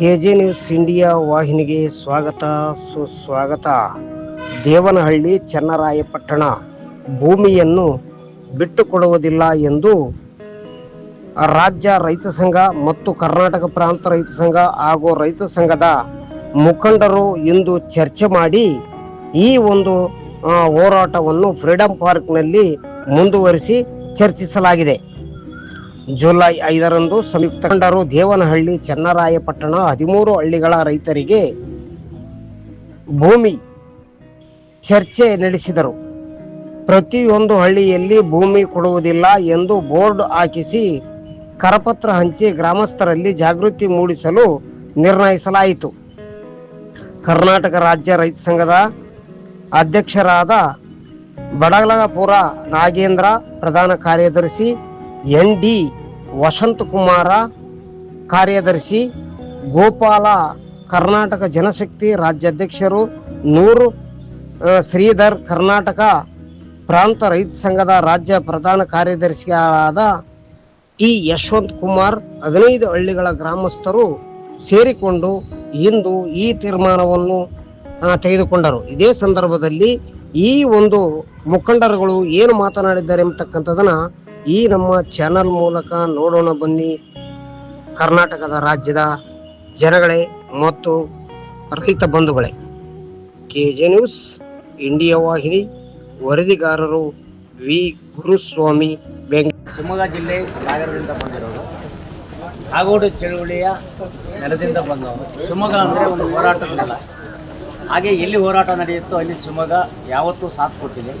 J news India ವಾಹಿನಿಗೆ ಸ್ವಾಗತ, ಸುಸ್ವಾಗತ. ದೇವನಹಳ್ಳಿ, ಚನ್ನರಾಯಪಟ್ಟಣ ಭೂಮಿಯನ್ನು ಬಿಟ್ಟುಕೊಡುವುದಿಲ್ಲ ಎಂದು ರಾಜ್ಯ ರೈತ ಸಂಘ ಮತ್ತು ಕರ್ನಾಟಕ ಪ್ರಾಂತ ರೈತ ಸಂಘ ಹಾಗೂ ರೈತ ಸಂಘದ ಮುಖಂಡರು ಇಂದು ಚರ್ಚೆ ಮಾಡಿ ಈ ಒಂದು ಹೋರಾಟವನ್ನು ಫ್ರೀಡಂ ಪಾರ್ಕ್ನಲ್ಲಿ ಮುಂದುವರಿಸಿ ಚರ್ಚಿಸಲಾಗಿದೆ. ಜುಲೈ ಐದರಂದು ಸಂಯುಕ್ತ ಕಂಡರು ದೇವನಹಳ್ಳಿ, ಚನ್ನರಾಯಪಟ್ಟಣ ಹದಿಮೂರು ಹಳ್ಳಿಗಳ ರೈತರಿಗೆ ಭೂಮಿ ಚರ್ಚೆ ನಡೆಸಿದರು. ಪ್ರತಿಯೊಂದು ಹಳ್ಳಿಯಲ್ಲಿ ಭೂಮಿ ಕೊಡುವುದಿಲ್ಲ ಎಂದು ಬೋರ್ಡ್ ಹಾಕಿಸಿ ಕರಪತ್ರ ಹಂಚಿ ಗ್ರಾಮಸ್ಥರಲ್ಲಿ ಜಾಗೃತಿ ಮೂಡಿಸಲು ನಿರ್ಣಯಿಸಲಾಯಿತು. ಕರ್ನಾಟಕ ರಾಜ್ಯ ರೈತ ಸಂಘದ ಅಧ್ಯಕ್ಷರಾದ ಬಡಗಲಪುರ ನಾಗೇಂದ್ರ ಪ್ರಧಾನ ಕಾರ್ಯದರ್ಶಿ ಎನ್ ಡಿ ವಸಂತಕುಮಾರ, ಕಾರ್ಯದರ್ಶಿ, ಗೋಪಾಲ, ಕರ್ನಾಟಕ ಜನಶಕ್ತಿ ರಾಜ್ಯಾಧ್ಯಕ್ಷರು, ನೂರು ಶ್ರೀಧರ್, ಕರ್ನಾಟಕ ಪ್ರಾಂತ ರೈತ ಸಂಘದ ರಾಜ್ಯ ಪ್ರಧಾನ ಕಾರ್ಯದರ್ಶಿಗಳಾದ ಟಿ. ಯಶವಂತ್ ಕುಮಾರ್, ಹದಿನೈದು ಹಳ್ಳಿಗಳ ಗ್ರಾಮಸ್ಥರು ಸೇರಿಕೊಂಡು ಇಂದು ಈ ತೀರ್ಮಾನವನ್ನು ತೆಗೆದುಕೊಂಡರು. ಇದೇ ಸಂದರ್ಭದಲ್ಲಿ ಈ ಒಂದು ಮುಖಂಡರುಗಳು ಏನು ಮಾತನಾಡಿದ್ದಾರೆ ಎಂಬತಕ್ಕಂಥದನ್ನ ಈ ನಮ್ಮ ಚಾನಲ್ ಮೂಲಕ ನೋಡೋಣ ಬನ್ನಿ. ಕರ್ನಾಟಕದ ರಾಜ್ಯದ ಜನಗಳೇ ಮತ್ತು ರೈತ ಬಂಧುಗಳೇ. ಕೆ ಜೆ ನ್ಯೂಸ್, ಇಂಡಿಯಾ ವಾಹಿನಿ, ವರದಿಗಾರರು ವಿ. ಗುರುಸ್ವಾಮಿ, ಬೆಂಗಳೂರು. ಶಿವಮೊಗ್ಗ ಜಿಲ್ಲೆ ಸಾಗರದಿಂದ ಬಂದಿರೋರು. ಕಾಗೋಡು ಚಳುವಳಿಯ ನೆಲದಿಂದ ಬಂದವರು. ಶಿವಮೊಗ್ಗ ಅಂದರೆ ಒಂದು ಹೋರಾಟದ ನೆಲ. ಹಾಗೆ ಎಲ್ಲಿ ಹೋರಾಟ ನಡೆಯುತ್ತೋ ಅಲ್ಲಿ ಶಿವಮೊಗ್ಗ ಯಾವತ್ತೂ ಸಾಥ್ ಕೊಟ್ಟಿದೆ.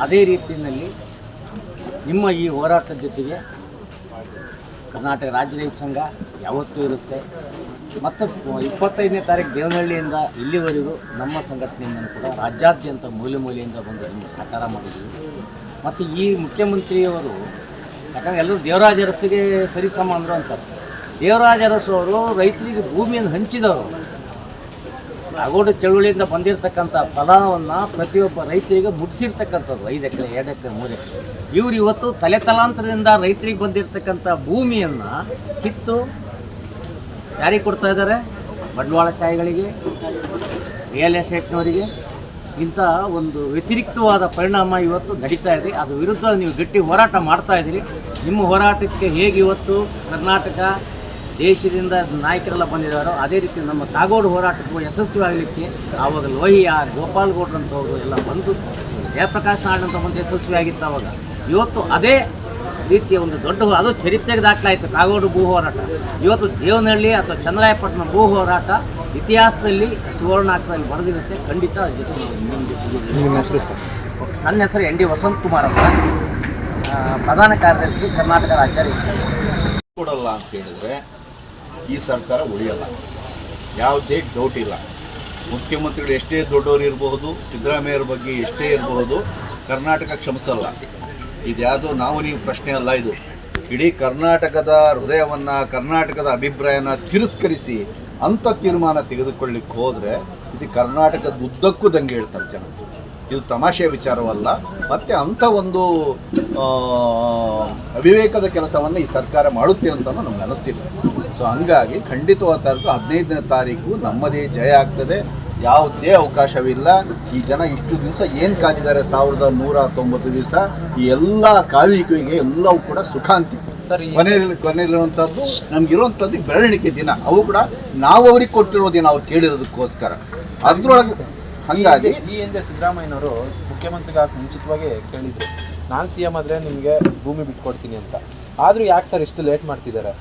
ಅದೇ ರೀತಿಯಲ್ಲಿ ನಿಮ್ಮ ಈ ಹೋರಾಟದ ಜೊತೆಗೆ ಕರ್ನಾಟಕ ರಾಜ್ಯ ರೈತ ಸಂಘ ಯಾವತ್ತೂ ಇರುತ್ತೆ. ಮತ್ತು ಇಪ್ಪತ್ತೈದನೇ ತಾರೀಕು ದೇವನಹಳ್ಳಿಯಿಂದ ಇಲ್ಲಿವರೆಗೂ ನಮ್ಮ ಸಂಘಟನೆಯಿಂದ ಕೂಡ ರಾಜ್ಯಾದ್ಯಂತ ಮೂಲೆ ಮೂಲೆಯಿಂದ ಬಂದು ನಿಮಗೆ ಸಹಕಾರ ಮಾಡಿದ್ದೀವಿ. ಮತ್ತು ಈ ಮುಖ್ಯಮಂತ್ರಿಯವರು, ಯಾಕಂದರೆ ಎಲ್ಲರೂ ದೇವರಾಜ ಅರಸಿಗೆ ಸರಿಸಮ ಅಂದರು ಅಂತಾರೆ. ದೇವರಾಜ ಅರಸು ಅವರು ರೈತರಿಗೆ ಭೂಮಿಯನ್ನು ಹಂಚಿದವರು. ಆಗೋಡು ಚಳುವಳಿಯಿಂದ ಬಂದಿರತಕ್ಕಂಥ ಫಲವನ್ನು ಪ್ರತಿಯೊಬ್ಬ ರೈತರಿಗೆ ಮುಟ್ಟಿಸಿರ್ತಕ್ಕಂಥದ್ದು ಐದು ಎಕರೆ, ಎರಡು ಎಕರೆ, ಮೂರು ಎಕರೆ. ಇವರು ಇವತ್ತು ತಲೆ ತಲಾಂತರದಿಂದ ರೈತರಿಗೆ ಬಂದಿರತಕ್ಕಂಥ ಭೂಮಿಯನ್ನು ಕಿತ್ತು ಯಾರಿಗೆ ಕೊಡ್ತಾ ಇದ್ದಾರೆ? ಬಂಡವಾಳಶಾಹಿಗಳಿಗೆ, ರಿಯಲ್ ಎಸ್ಟೇಟ್ನವರಿಗೆ. ಇಂಥ ಒಂದು ವ್ಯತಿರಿಕ್ತವಾದ ಪರಿಣಾಮ ಇವತ್ತು ನಡೀತಾ ಇದೆ. ಅದು ವಿರುದ್ಧ ನೀವು ಗಟ್ಟಿ ಹೋರಾಟ ಮಾಡ್ತಾ ಇದ್ದೀರಿ. ನಿಮ್ಮ ಹೋರಾಟಕ್ಕೆ ಹೇಗೆ ಇವತ್ತು ಕರ್ನಾಟಕ ದೇಶದಿಂದ ನಾಯಕರೆಲ್ಲ ಬಂದಿದ್ದಾರೋ ಅದೇ ರೀತಿ ನಮ್ಮ ಕಾಗೋಡು ಹೋರಾಟಕ್ಕೂ ಯಶಸ್ವಿ ಆಗಲಿಕ್ಕೆ ಆವಾಗ ಲೋಹಿಯ ಗೋಪಾಲ್ ಗೌಡ್ರಂಥವ್ರು ಎಲ್ಲ ಬಂದು ಜಯಪ್ರಕಾಶ್ ನಾಡ್ ಅಂತ ಬಂದು ಯಶಸ್ವಿ ಆಗಿತ್ತು ಆವಾಗ. ಇವತ್ತು ಅದೇ ರೀತಿಯ ಒಂದು ದೊಡ್ಡ ಅದು ಚರಿತ್ರೆಗೆ ದಾಖಲಾಯಿತು ಕಾಗೋಡು ಭೂ ಹೋರಾಟ. ಇವತ್ತು ದೇವನಹಳ್ಳಿ ಅಥವಾ ಚಂದ್ರಾಯಪಟ್ಟಣ ಭೂ ಹೋರಾಟ ಇತಿಹಾಸದಲ್ಲಿ ಸುವರ್ಣಾಕ್ಷರದಲ್ಲಿ ಬರೆದಿರುತ್ತೆ. ಖಂಡಿತ ಅದ್ರ ಜೊತೆ ನನ್ನ ಹೆಸರು ಎನ್ ಡಿ ವಸಂತ್ ಕುಮಾರ್ ಅಂತ. ಪ್ರಧಾನ ಕಾರ್ಯದರ್ಶಿ ಕರ್ನಾಟಕ ರಾಜ್ಯ. ಕೊಡಲ್ಲ ಅಂತ ಹೇಳಿದ್ರೆ ಈ ಸರ್ಕಾರ ಉಳಿಯಲ್ಲ. ಯಾವುದೇ ಡೌಟ್ ಇಲ್ಲ. ಮುಖ್ಯಮಂತ್ರಿಗಳು ಎಷ್ಟೇ ದೊಡ್ಡವರು ಇರಬಹುದು ಸಿದ್ದರಾಮಯ್ಯರ ಬಗ್ಗೆ ಎಷ್ಟೇ ಇರಬಹುದು, ಕರ್ನಾಟಕ ಕ್ಷಮಿಸಲ್ಲ. ಇದ್ಯಾವುದೋ ನಾವು ನೀವು ಪ್ರಶ್ನೆ ಅಲ್ಲ ಇದು. ಇಡೀ ಕರ್ನಾಟಕದ ಹೃದಯವನ್ನು, ಕರ್ನಾಟಕದ ಅಭಿಪ್ರಾಯನ ತಿರಸ್ಕರಿಸಿ ಅಂಥ ತೀರ್ಮಾನ ತೆಗೆದುಕೊಳ್ಳಿಕ್ಕೆ ಹೋದರೆ ಇದು ಕರ್ನಾಟಕದ ಉದ್ದಕ್ಕೂ ದಂಗೆ ಹೇಳ್ತಾರೆ ಜನ. ಇದು ತಮಾಷೆಯ ವಿಚಾರವಲ್ಲ. ಮತ್ತು ಅಂಥ ಒಂದು ಅವಿವೇಕದ ಕೆಲಸವನ್ನು ಈ ಸರ್ಕಾರ ಮಾಡುತ್ತೆ ಅಂತ ನಮ್ಗೆ ಅನಿಸ್ತಿಲ್ಲ. ಸೊ ಹಂಗಾಗಿ ಖಂಡಿತವಾದ ತಾರೀಕು ಹದಿನೈದನೇ ತಾರೀಕು ನಮ್ಮದೇ ಜಯ ಆಗ್ತದೆ. ಯಾವುದೇ ಅವಕಾಶವಿಲ್ಲ. ಈ ಜನ ಇಷ್ಟು ದಿವಸ ಏನು ಕಾದಿದ್ದಾರೆ? ಸಾವಿರದ ನೂರ ತೊಂಬತ್ತು ದಿವಸ ಈ ಎಲ್ಲ ಕಾಯುವಿಕೆಗೆ ಎಲ್ಲವೂ ಕೂಡ ಸುಖಾಂತಿ. ಕೊನೆಯಲ್ಲಿ ಕೊನೆಯಲ್ಲಿರುವಂಥದ್ದು ನಮಗಿರುವಂಥದ್ದು ಬೆರಳಿಕೆ ದಿನ. ಅವು ಕೂಡ ನಾವು ಅವ್ರಿಗೆ ಕೊಟ್ಟಿರೋ ದಿನ ಅವ್ರು ಕೇಳಿರೋದಕ್ಕೋಸ್ಕರ. ಅದ್ರೊಳಗೆ ಹಾಗಾಗಿ ಈ ಹಿಂದೆ ಸಿದ್ದರಾಮಯ್ಯನವರು ಮುಖ್ಯಮಂತ್ರಿಗೆ ಹಾಕಿ ಮುಂಚಿತವಾಗಿ ಕೇಳಿದ್ರು. ನಾನು ಸಿ ಎಂ ಆದರೆ ನಿಮಗೆ ಭೂಮಿ ಬಿಟ್ಕೊಡ್ತೀನಿ ಅಂತ. ಆದರೂ ಯಾಕೆ ಸರ್ ಇಷ್ಟು ಲೇಟ್ ಮಾಡ್ತಿದ್ದಾರೆ?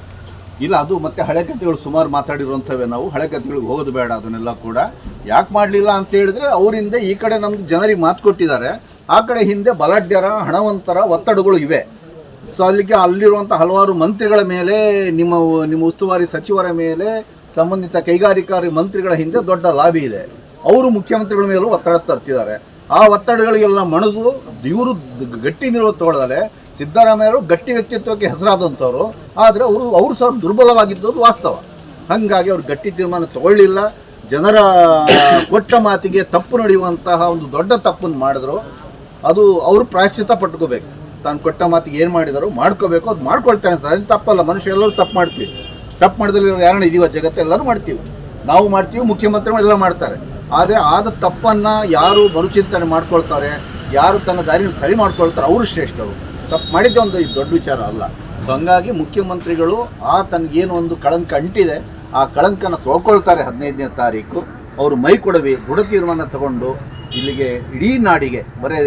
ಇಲ್ಲ, ಅದು ಮತ್ತೆ ಹಳೆ ಕಥೆಗಳು ಸುಮಾರು ಮಾತಾಡಿರುವಂಥವೇ. ನಾವು ಹಳೆ ಕಥೆಗಳಿಗೆ ಹೋಗೋದು ಬೇಡ, ಅದನ್ನೆಲ್ಲ ಕೂಡ. ಯಾಕೆ ಮಾಡಲಿಲ್ಲ ಅಂತ ಹೇಳಿದ್ರೆ, ಅವರಿಂದ ಈ ಕಡೆ ನಮ್ದು ಜನರಿಗೆ ಮಾತು ಕೊಟ್ಟಿದ್ದಾರೆ. ಆ ಕಡೆ ಹಿಂದೆ ಬಲಾಢ್ಯರ, ಹಣವಂತರ ಒತ್ತಡಗಳು ಇವೆ. ಸೊ ಅಲ್ಲಿಗೆ ಅಲ್ಲಿರುವಂಥ ಹಲವಾರು ಮಂತ್ರಿಗಳ ಮೇಲೆ, ನಿಮ್ಮ ನಿಮ್ಮ ಉಸ್ತುವಾರಿ ಸಚಿವರ ಮೇಲೆ, ಸಂಬಂಧಿತ ಕೈಗಾರಿಕಾ ಮಂತ್ರಿಗಳ ಹಿಂದೆ ದೊಡ್ಡ ಲಾಭಿ ಇದೆ. ಅವರು ಮುಖ್ಯಮಂತ್ರಿಗಳ ಮೇಲೂ ಒತ್ತಡ ತರ್ತಿದ್ದಾರೆ. ಆ ಒತ್ತಡಗಳಿಗೆಲ್ಲ ಮಣದು, ಇವರು ಗಟ್ಟಿ ನಿಲುವು ತಗೊಳ್ಳದಲೆ ಸಿದ್ದರಾಮಯ್ಯರು ಗಟ್ಟಿ ವ್ಯಕ್ತಿತ್ವಕ್ಕೆ ಹೆಸರಾದಂಥವ್ರು. ಆದರೆ ಅವರು ಅವರು ಸಹ ದುರ್ಬಲವಾಗಿದ್ದದ್ದು ವಾಸ್ತವ. ಹಾಗಾಗಿ ಅವರು ಗಟ್ಟಿ ತೀರ್ಮಾನ ತಗೊಳ್ಳಿಲ್ಲ. ಜನರ ಕೊಟ್ಟ ಮಾತಿಗೆ ತಪ್ಪು ನಡೆಯುವಂತಹ ಒಂದು ದೊಡ್ಡ ತಪ್ಪನ್ನು ಮಾಡಿದ್ರು. ಅದು ಅವರು ಪ್ರಾಯಶ್ಚಿತ ಪಟ್ಕೋಬೇಕು. ತಾನು ಕೊಟ್ಟ ಮಾತಿಗೆ ಏನು ಮಾಡಿದರು ಮಾಡ್ಕೋಬೇಕು. ಅದು ಮಾಡ್ಕೊಳ್ತಾನೆ ಸರ್. ಅದು ತಪ್ಪಲ್ಲ. ಮನುಷ್ಯ ಎಲ್ಲರೂ ತಪ್ಪು ಮಾಡ್ತೀವಿ. ತಪ್ಪು ಮಾಡಿದಲ್ಲಿ ಯಾರನ್ನ ಇದೀವ? ಜಗತ್ತು ಎಲ್ಲರೂ ಮಾಡ್ತೀವಿ. ನಾವು ಮಾಡ್ತೀವಿ, ಮುಖ್ಯಮಂತ್ರಿಗಳು ಎಲ್ಲ ಮಾಡ್ತಾರೆ. ಆದರೆ ಆದ ತಪ್ಪನ್ನು ಯಾರು ಮರುಚಿಂತನೆ ಮಾಡ್ಕೊಳ್ತಾರೆ, ಯಾರು ತನ್ನ ದಾರಿನ ಸರಿ ಮಾಡ್ಕೊಳ್ತಾರೆ, ಅವರು ಶ್ರೇಷ್ಠರು. ತಪ್ಪು ಮಾಡಿದ್ದೆ ಒಂದು ಇದು ದೊಡ್ಡ ವಿಚಾರ ಅಲ್ಲ. ಸೊ ಹಂಗಾಗಿ ಮುಖ್ಯಮಂತ್ರಿಗಳು, ಆ ತನಗೇನು ಒಂದು ಕಳಂಕ ಅಂಟಿದೆ, ಆ ಕಳಂಕನ ತೊಳ್ಕೊಳ್ತಾರೆ ಹದಿನೈದನೇ ತಾರೀಕು. ಅವರು ಮೈ ಕೊಡವಿ, ದೃಢ ತೀರ್ಮಾನ ತಗೊಂಡು ಇಲ್ಲಿಗೆ ಇಡೀ ನಾಡಿಗೆ, ಬರೇ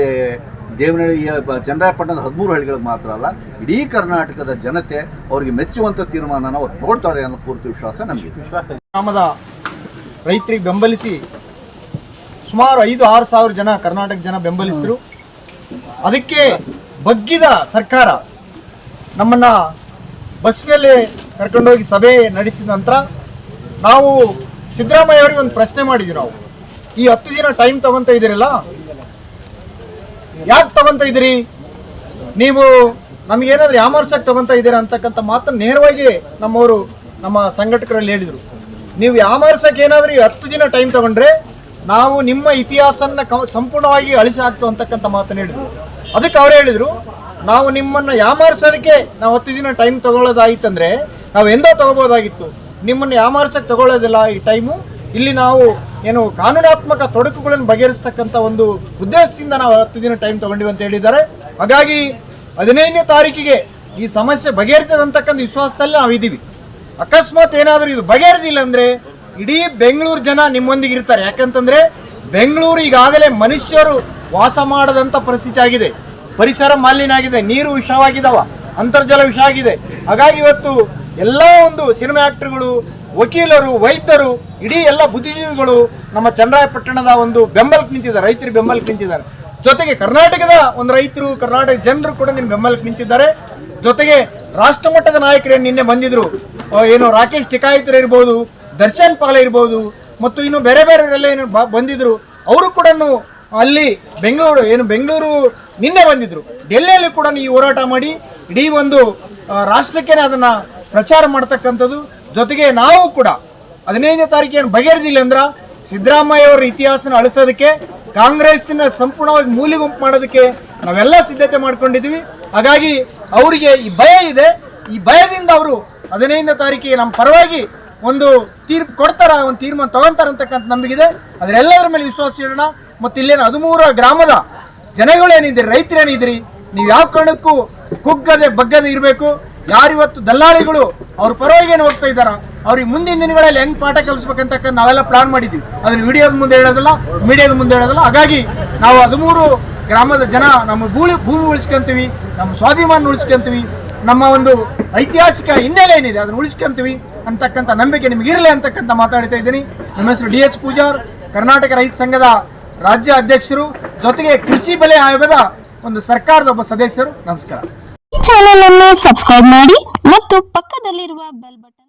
ದೇವನಹಳ್ಳಿಯ ಚಂದ್ರಾಯಪಟ್ಟಣದ ಹದಿಮೂರು ಹಳ್ಳಿಗಳಿಗೆ ಮಾತ್ರ ಅಲ್ಲ, ಇಡೀ ಕರ್ನಾಟಕದ ಜನತೆ ಅವರಿಗೆ ಮೆಚ್ಚುವಂಥ ತೀರ್ಮಾನನ ಅವ್ರು ತಗೊಳ್ತಾರೆ ಅನ್ನೋ ಪೂರ್ತಿ ವಿಶ್ವಾಸ ನಮಗೆ. ಗ್ರಾಮದ ರೈತರಿಗೆ ಬೆಂಬಲಿಸಿ ಸುಮಾರು ಐದು, ಆರು ಸಾವಿರ ಜನ ಕರ್ನಾಟಕ ಜನ ಬೆಂಬಲಿಸಿದ್ರು. ಅದಕ್ಕೆ ಬಗ್ಗಿದ ಸರ್ಕಾರ ನಮ್ಮನ್ನ ಬಸ್ನಲ್ಲಿ ಕರ್ಕೊಂಡೋಗಿ ಸಭೆ ನಡೆಸಿದ ನಂತರ ನಾವು ಸಿದ್ದರಾಮಯ್ಯ ಅವರಿಗೆ ಒಂದು ಪ್ರಶ್ನೆ ಮಾಡಿದ್ವಿ ನಾವು. ಈ ಹತ್ತು ದಿನ ಟೈಮ್ ತಗೊಂತ ಇದ್ದೀರಲ್ಲ? ಯಾಕೆ ತಗೊಂತ ಇದ್ದೀರಿ? ನೀವು ನಮಗೇನಾದ್ರೂ ಯಾಮರ್ಸಕ್ಕೆ ತಗೊಂತ ಇದ್ದೀರಾ ಅಂತಕ್ಕಂಥ ಮಾತನ್ನು ನೇರವಾಗಿ ನಮ್ಮವರು ನಮ್ಮ ಸಂಘಟಕರಲ್ಲಿ ಹೇಳಿದರು. ನೀವು ಯಾಮರ್ಸಕ್ಕೆ ಏನಾದರೂ ಈ ಹತ್ತು ದಿನ ಟೈಮ್ ತಗೊಂಡ್ರೆ ನಾವು ನಿಮ್ಮ ಇತಿಹಾಸನ ಸಂಪೂರ್ಣವಾಗಿ ಅಳಿಸಿ ಹಾಕ್ತು ಅಂತಕ್ಕಂಥ ಮಾತನ್ನು ಹೇಳಿದರು. ಅದಕ್ಕೆ ಅವ್ರು ಹೇಳಿದರು, ನಾವು ನಿಮ್ಮನ್ನು ಯಾಮಾರಿಸೋದಕ್ಕೆ ನಾವು ಹತ್ತು ದಿನ ಟೈಮ್ ತಗೊಳ್ಳೋದಾಯಿತಂದ್ರೆ, ನಾವು ಎಂದೋ ತಗೋಬೋದಾಗಿತ್ತು. ನಿಮ್ಮನ್ನು ಯಾಮಾರಿಸಕ್ಕೆ ತಗೊಳ್ಳೋದಿಲ್ಲ ಈ ಟೈಮು ಇಲ್ಲಿ ನಾವು ಏನು ಕಾನೂನಾತ್ಮಕ ತೊಡಕುಗಳನ್ನು ಬಗೆಹರಿಸ್ತಕ್ಕಂಥ ಒಂದು ಉದ್ದೇಶದಿಂದ ನಾವು ಹತ್ತು ದಿನ ಟೈಮ್ ತಗೊಂಡಿವಿ ಅಂತ ಹೇಳಿದ್ದಾರೆ. ಹಾಗಾಗಿ ಹದಿನೈದನೇ ತಾರೀಕಿಗೆ ಈ ಸಮಸ್ಯೆ ಬಗೆಹರಿತದೆ ಅಂತಕ್ಕಂಥ ವಿಶ್ವಾಸದಲ್ಲಿ ನಾವಿದ್ದೀವಿ ಅಕಸ್ಮಾತ್ ಏನಾದರೂ ಇದು ಬಗೆಹರಿದಿಲ್ಲ ಅಂದರೆ ಇಡೀ ಬೆಂಗಳೂರು ಜನ ನಿಮ್ಮೊಂದಿಗೆ ಇರ್ತಾರೆ. ಯಾಕಂತಂದ್ರೆ ಬೆಂಗಳೂರು ಈಗಾಗಲೇ ಮನುಷ್ಯರು ವಾಸ ಮಾಡದಂಥ ಪರಿಸ್ಥಿತಿ ಆಗಿದೆ. ಪರಿಸರ ಮಾಲಿನ್ಯ ಆಗಿದೆ ನೀರು ವಿಷವಾಗಿದಾವ, ಅಂತರ್ಜಲ ವಿಷ ಆಗಿದೆ ಹಾಗಾಗಿ ಇವತ್ತು ಎಲ್ಲ ಒಂದು ಸಿನಿಮಾ ಆಕ್ಟರ್ಗಳು ವಕೀಲರು, ವೈದ್ಯರು, ಇಡೀ ಎಲ್ಲ ಬುದ್ಧಿಜೀವಿಗಳು ನಮ್ಮ ಚಂದ್ರಾಯಪಟ್ಟಣದ ಒಂದು ಬೆಂಬಲಕ್ಕೆ ನಿಂತಿದ್ದಾರೆ, ರೈತರು ಬೆಂಬಲಕ್ಕೆ ನಿಂತಿದ್ದಾರೆ. ಜೊತೆಗೆ ಕರ್ನಾಟಕದ ಒಂದು ರೈತರು ಕರ್ನಾಟಕ ಜನರು ಕೂಡ ನಿಮ್ಮ ಬೆಂಬಲಕ್ಕೆ ನಿಂತಿದ್ದಾರೆ. ಜೊತೆಗೆ ರಾಷ್ಟ್ರ ಮಟ್ಟದ ನಾಯಕರು ನಿನ್ನೆ ಬಂದಿದ್ರು. ಏನು ರಾಕೇಶ್ ಟಿಕಾಯಿತರು ಇರ್ಬೋದು, ದರ್ಶನ್ ಪಾಲ ಇರ್ಬೋದು, ಮತ್ತು ಇನ್ನು ಬೇರೆ ಬೇರೆಯವರೆಲ್ಲ ಏನು ಬಂದಿದ್ರು. ಅವರು ಕೂಡ ಅಲ್ಲಿ ಬೆಂಗಳೂರು, ಏನು ಬೆಂಗಳೂರು ನಿನ್ನೆ ಬಂದಿದ್ರು. ಡೆಲ್ಲಿಯಲ್ಲಿ ಕೂಡ ಈ ಹೋರಾಟ ಮಾಡಿ, ಇಡೀ ಒಂದು ರಾಷ್ಟ್ರಕ್ಕೇನೆ ಅದನ್ನ ಪ್ರಚಾರ ಮಾಡ್ತಕ್ಕಂಥದ್ದು. ಜೊತೆಗೆ ನಾವು ಕೂಡ ಹದಿನೈದನೇ ತಾರೀಕೇನು ಬಗೆಹರಿದಿಲ್ಲ ಅಂದ್ರ ಸಿದ್ದರಾಮಯ್ಯ ಅವರ ಇತಿಹಾಸನ ಅಳಿಸೋದಕ್ಕೆ ಕಾಂಗ್ರೆಸ್ನ ಸಂಪೂರ್ಣವಾಗಿ ಮೂಲೆಗುಂಪು ಮಾಡೋದಕ್ಕೆ ನಾವೆಲ್ಲ ಸಿದ್ಧತೆ ಮಾಡ್ಕೊಂಡಿದ್ದೀವಿ ಹಾಗಾಗಿ ಅವರಿಗೆ ಈ ಭಯ ಇದೆ. ಈ ಭಯದಿಂದ ಅವರು ಹದಿನೈದನೇ ತಾರೀಕಿಗೆ ನಮ್ಮ ಪರವಾಗಿ ಒಂದು ತೀರ್ಪು ಕೊಡ್ತಾರ, ಒಂದು ತೀರ್ಮಾನ ತಗೊಂತಾರಂತಕ್ಕಂಥ ನಂಬಿಕೆ ಅದರೆಲ್ಲದರ ಮೇಲೆ ವಿಶ್ವಾಸ ಇಡೋಣ. ಮತ್ತು ಇಲ್ಲೇನು ಹದಿಮೂರ ಗ್ರಾಮದ ಜನಗಳೇನಿದ್ದೀರಿ ರೈತರೇನಿದ್ದೀರಿ ನೀವು ಯಾವ ಕಾರಣಕ್ಕೂ ಕುಗ್ಗದೆ ಬಗ್ಗದೆ ಇರಬೇಕು. ಯಾರಿವತ್ತು ದಲ್ಲಾಳಿಗಳು ಅವ್ರ ಪರವಾಗಿ ಏನು ಹೋಗ್ತಾ ಇದ್ದಾರ, ಅವ್ರಿಗೆ ಮುಂದಿನ ದಿನಗಳಲ್ಲಿ ಹೆಂಗ್ ಪಾಠ ಕಲಿಸ್ಬೇಕಂತಕ್ಕ ನಾವೆಲ್ಲ ಪ್ಲಾನ್ ಮಾಡಿದ್ವಿ ಅದನ್ನ ವಿಡಿಯೋದ ಮುಂದೆ ಹೇಳೋದಿಲ್ಲ ಮೀಡಿಯಾದ ಮುಂದೆ ಹೇಳೋದಿಲ್ಲ. ಹಾಗಾಗಿ ನಾವು ಹದಿಮೂರು ಗ್ರಾಮದ ಜನ ನಮ್ಮ ಭೂಮಿ ಭೂಮಿ ಉಳಿಸ್ಕೊಂತೀವಿ, ನಮ್ಮ ಸ್ವಾಭಿಮಾನ ಉಳಿಸ್ಕೊಂತೀವಿ, ನಮ್ಮ ಒಂದು ಐತಿಹಾಸಿಕ ಹಿನ್ನೆಲೆ ಏನಿದೆ ಅದನ್ನು ಉಳಿಸ್ಕೊಂತೀವಿ ಅಂತಕ್ಕಂಥ ನಂಬಿಕೆ ನಿಮಗಿರಲಿ ಅಂತಕ್ಕಂಥ ಮಾತಾಡ್ತಾ ಇದ್ದೀನಿ. ನಮ್ಮ ಹೆಸರು ಡಿ ಎಚ್ ಪೂಜಾರ್, ಕರ್ನಾಟಕ ರೈತ ಸಂಘದ ರಾಜ್ಯ ಅಧ್ಯಕ್ಷರು ಜೊತೆಗೆ ಕೃಷಿ ಬೆಲೆ ಆಯೋಗದ ಒಂದು ಸರ್ಕಾರದ ಒಬ್ಬ ಸದಸ್ಯರು, ನಮಸ್ಕಾರ. ಈ ಚಾನೆಲ್ ಅನ್ನು ಸಬ್ಸ್ಕ್ರೈಬ್ ಮಾಡಿ ಮತ್ತು ಪಕ್ಕದಲ್ಲಿರುವ ಬೆಲ್ ಬಟನ್